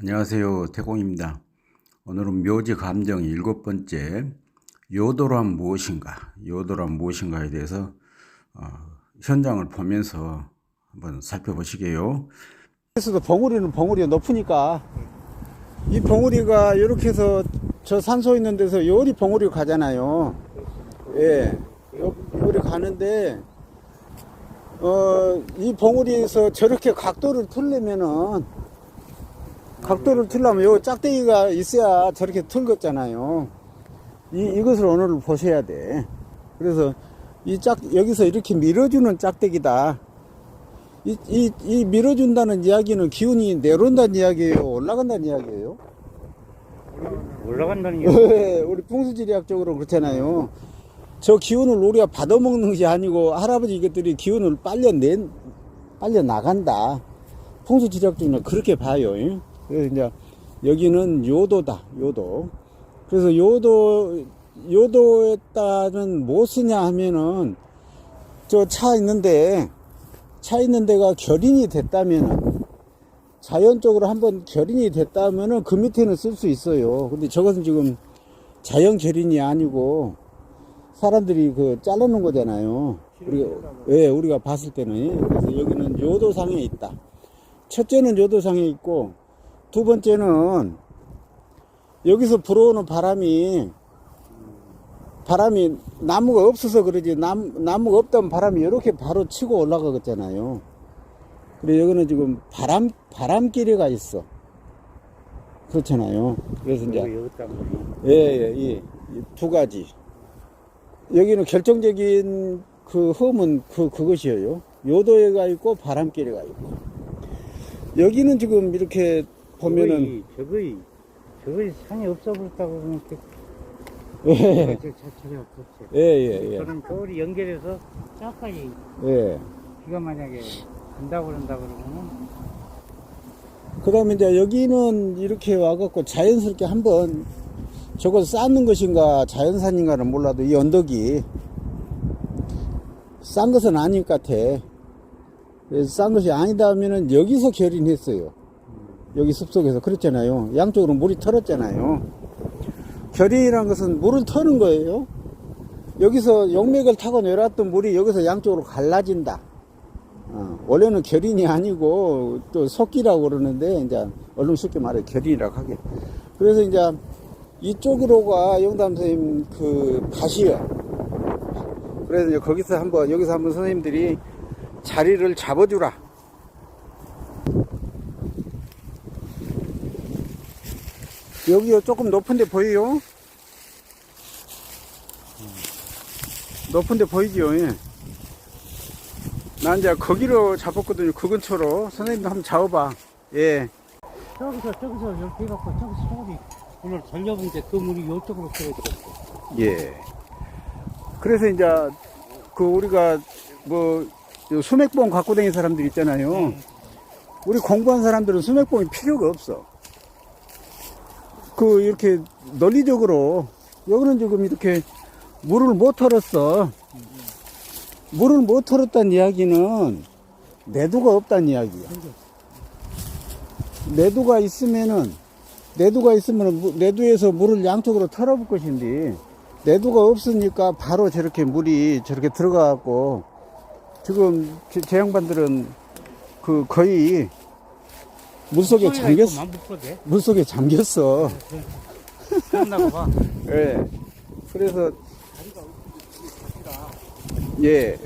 안녕하세요. 태공입니다. 오늘은 묘지 감정 일곱 번째 요도란 무엇인가, 요도란 무엇인가에 대해서 어, 현장을 보면서 한번 살펴보시게요. 그래서도 봉우리는 봉우리가 높으니까 이 봉우리가 이렇게 해서 저 산소 있는 데서 요리 봉우리가 가잖아요. 예. 요, 요리 가는데 어, 이 봉우리에서 저렇게 각도를 틀려면은 각도를 틀려면 요 짝대기가 있어야 저렇게 틀겠잖아요. 이, 이것을 오늘 보셔야 돼. 그래서 이 짝, 여기서 이렇게 밀어주는 짝대기다. 이, 이, 이 밀어준다는 이야기는 기운이 내려온다는 이야기예요? 올라간다는 이야기예요? 올라간다는 게 예, 우리 풍수지리학적으로 그렇잖아요. 저 기운을 우리가 받아먹는 것이 아니고 할아버지 이것들이 기운을 빨려 낸, 빨려 나간다. 풍수지리학적으로 그렇게 봐요. 예. 그래서 이제 여기는 요도다, 요도. 그래서 요도, 요도에다는 뭐 쓰냐 하면은 저 차 있는데 차 있는 데가 결인이 됐다면은 자연적으로 한번 결인이 됐다면은 그 밑에는 쓸 수 있어요. 근데 저것은 지금 자연 결인이 아니고 사람들이 그 잘라놓은 거잖아요. 우리가, 예, 우리가 봤을 때는. 그래서 여기는 요도상에 있다. 첫째는 요도상에 있고, 두 번째는 여기서 불어오는 바람이 바람이 나무가 없어서 그러지 남, 나무가 없다면 바람이 이렇게 바로 치고 올라가겠잖아요. 그래 여기는 지금 바람 바람길이가 있어. 그렇잖아요. 그래서 이제 여기다 예예 이두 가지. 여기는 결정적인 그 흠은 그 그것이에요. 요도에가 있고 바람길이가 있고. 여기는 지금 이렇게 보면은 저거이 저거이 산이 없어 버렸다고 그러면 예저 자체가 없었지. 예, 예, 예. 저는 겨울이 연결해서 저까지 예. 비가 만약에 간다고 그런다 그러면은 그 다음에 이제 여기는 이렇게 와갖고 자연스럽게 한번 저걸 쌓는 것인가 자연산인가는 몰라도 이 언덕이 싼 것은 아닐 것 같아. 싼 것이 아니다 하면은 여기서 결인했어요. 여기 숲속에서. 그랬잖아요. 양쪽으로 물이 털었잖아요. 결인이란 것은 물을 터는 거예요. 여기서 용맥을 타고 내려왔던 물이 여기서 양쪽으로 갈라진다. 어, 원래는 결인이 아니고 또 속기라고 그러는데 이제 얼른 쉽게 말해 결인이라고 하게. 그래서 이제 이쪽으로가 영담 선생님 그 밭이요. 그래서 이제 거기서 한번 여기서 한번 선생님들이 자리를 잡아주라. 여기요 조금 높은데 보여요? 높은데 보이지요? 예. 나 이제 거기로 잡았거든요. 그 근처로. 선생님도 한번 잡아봐. 예. 저기서 저기서 이렇게 해갖고 저기서 소리 오늘 돌려보니까 그 물이 이쪽으로 들어들었어. 예. 그래서 이제 그 우리가 뭐요 수맥봉 갖고 다니는 사람들 있잖아요. 우리 공부한 사람들은 수맥봉이 필요가 없어. 그 이렇게 논리적으로 여기는 지금 이렇게 물을 못 털었어. 물을 못 털었다는 이야기는 내도가 없다는 이야기야. 내도가 있으면은 내도가 있으면 무- 내도에서 물을 양쪽으로 털어볼 것인데 내도가 없으니까 바로 저렇게 물이 저렇게 들어가갖고 지금 제, 제 양반들은 그 거의 물속에 잠겼어. 물속에 잠겼어 그런다고 봐. 예 그래서 예